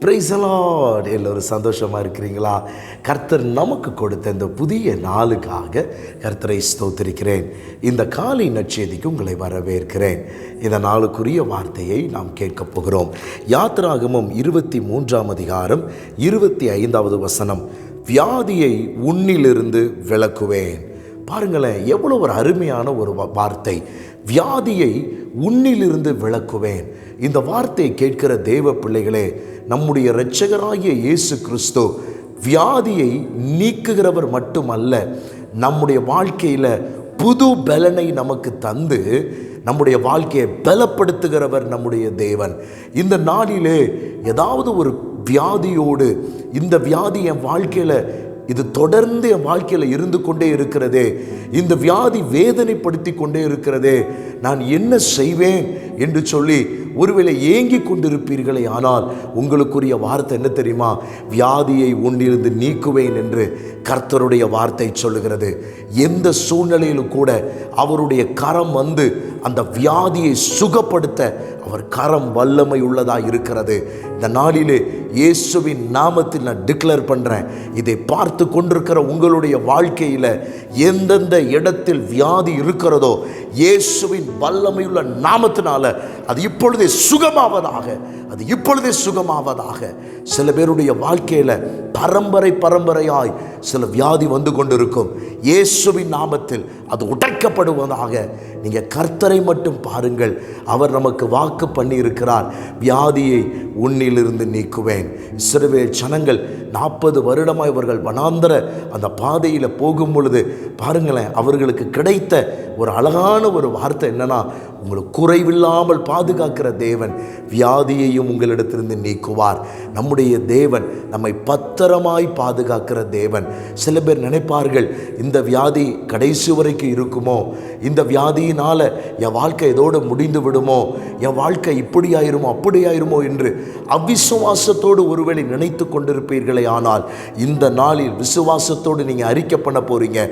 பிரைசலாட் எல்லோரும் சந்தோஷமாக இருக்கிறீங்களா? கர்த்தர் நமக்கு கொடுத்த இந்த புதிய நாளுக்காக கர்த்தரை ஸ்தோத்திருக்கிறேன். இந்த காலை நற்செய்திக்கு உங்களை வரவேற்கிறேன். இந்த நாளுக்குரிய வார்த்தையை நாம் கேட்கப் போகிறோம். யாத்ராகமம் இருபத்தி மூன்றாம் அதிகாரம் இருபத்தி ஐந்தாவது வசனம் வியாதியை உன்னிலிருந்து விளக்குவேன் பாருங்களேன் எவ்வளோ ஒரு அருமையான ஒரு வார்த்தை. வியாதியை உன்னிலிருந்து விளக்குவேன். இந்த வார்த்தையை கேட்கிற தேவ பிள்ளைகளே நம்முடைய இரட்சகராகிய இயேசு கிறிஸ்து வியாதியை நீக்குகிறவர் மட்டுமல்ல நம்முடைய வாழ்க்கையில் புது பலனை நமக்கு தந்து நம்முடைய வாழ்க்கையை பலப்படுத்துகிறவர் நம்முடைய தேவன். இந்த நாளிலே ஏதாவது ஒரு வியாதியோடு இந்த வியாதி என் வாழ்க்கையில் இது தொடர்ந்து என் வாழ்க்கையில் இருந்து கொண்டே இருக்கிறது. இந்த வியாதி வேதனைப்படுத்தி கொண்டே இருக்கிறது. நான் என்ன செய்வேன் என்று சொல்லி ஒருவேளை ஏங்கி கொண்டிருப்பீர்களே ஆனால் உங்களுக்குரிய வார்த்தை என்ன தெரியுமா? வியாதியை உன்னிலிருந்து நீக்குவேன் என்று கர்த்தருடைய வார்த்தை சொல்லுகிறது. எந்த சூழ்நிலையிலும் கூட அவருடைய கரம் வந்து அந்த வியாதியை சுகப்படுத்த அவர் கரம் வல்லமை உள்ளதாக இருக்கிறது. இந்த நாளிலே இயேசுவின் நாமத்தில் நான் டிக்ளேர் பண்ணுறேன் இதை பார்த்து கொண்டிருக்கிற உங்களுடைய வாழ்க்கையில் எந்தெந்த இடத்தில் வியாதி இருக்கிறதோ இயேசுவின் வல்லமையுள்ள நாமத்தினால அது இப்பொழுதே சுகமாவதாக அது இப்பொழுதே சுகமாவதாக. சில பேருடைய வாழ்க்கையில் பரம்பரை பரம்பரையாய் சில வியாதி வந்து கொண்டிருக்கும். இயேசுவின் நாமத்தில் அது உடைக்கப்படுவதாக. நீங்கள் கர்த்தரை மட்டும் பாருங்கள். அவர் நமக்கு வாக்கு வாக்கு பண்ணியிருக்கிறார் வியாதியை உன்னிலிருந்து நீக்குவேன். இஸ்ரவேல் ஜனங்கள் நாற்பது வருடமாய் இவர்கள் வனாந்தர அந்த பாதையில் போகும் பொழுது பாருங்களேன் அவர்களுக்கு கிடைத்த ஒரு அழகான ஒரு வார்த்தை என்னன்னா உங்களுக்கு குறைவில்லாமல் பாதுகாக்கிற தேவன் வியாதியையும் உங்களிடத்திலிருந்து நீக்குவார். நம்முடைய தேவன் நம்மை பத்திரமாய் பாதுகாக்கிற தேவன். சில பேர் நினைப்பார்கள் இந்த வியாதி கடைசி வரைக்கும் இருக்குமோ? இந்த வியாதியினால் என் வாழ்க்கை இதோடு முடிந்து விடுமோ? என் வாழ்க்கை இப்படி ஆயிருமோ அப்படி ஆயிருமோ என்று அவிசுவாசத்தோடு ஒருவேளை நினைத்து கொண்டிருப்பீர்களே. ஆனால் இந்த நாளில் விசுவாசத்தோடு நீங்கள் அறிக்கை பண்ண போறீங்க.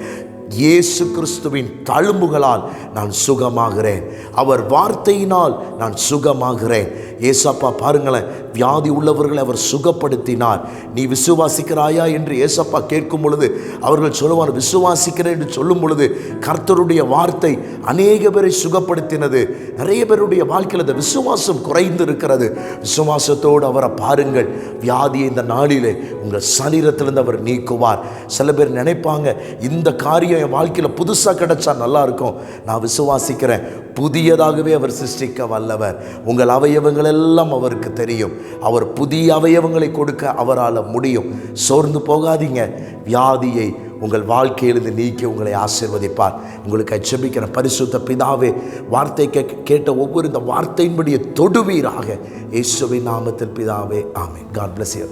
இயேசு கிறிஸ்துவின் தழும்புகளால் நான் சுகமாகிறேன். அவர் வார்த்தையினால் நான் சுகமாகிறேன். ஏசப்பா பாருங்களேன் வியாதி உள்ளவர்களை அவர் சுகப்படுத்தினார். நீ விசுவாசிக்கிறாயா என்று ஏசப்பா கேட்கும் பொழுது அவர்கள் சொல்லுவார் விசுவாசிக்கிறேன் என்று சொல்லும் பொழுது கர்த்தருடைய வார்த்தை அநேக பேரை சுகப்படுத்தினது. நிறைய பேருடைய வாழ்க்கையில் அந்த விசுவாசம் குறைந்து இருக்கிறது விசுவாசத்தோடு அவரை பாருங்கள் வியாதியை இந்த நாளிலே உங்கள் சரீரத்திலிருந்து அவர் நீக்குவார். சில பேர் நினைப்பாங்க இந்த காரியம் என் வாழ்க்கையில் புதுசாக கிடைச்சா நல்லா இருக்கும். நான் விசுவாசிக்கிறேன். புதியதாகவே அவர் சிருஷ்டிக்க வல்லவர். உங்கள் அவயவங்கள் எல்லாம் அவருக்கு தெரியும். அவர் புதிய அவயவங்களை கொடுக்க அவரால் முடியும். சோர்ந்து போகாதீங்க. வியாதியை உங்கள் வாழ்க்கையிலிருந்து நீக்கி உங்களை ஆசிர்வதிப்பார். உங்களுக்கு அச்சபிக்கிற பரிசுத்த பிதாவே வார்த்தை கே- கேட்ட ஒவ்வொரு இந்த வார்த்தையின்படியே தொடுவீராக. இயேசுவின் நாமத்தில் பிதாவே ஆமென். God bless you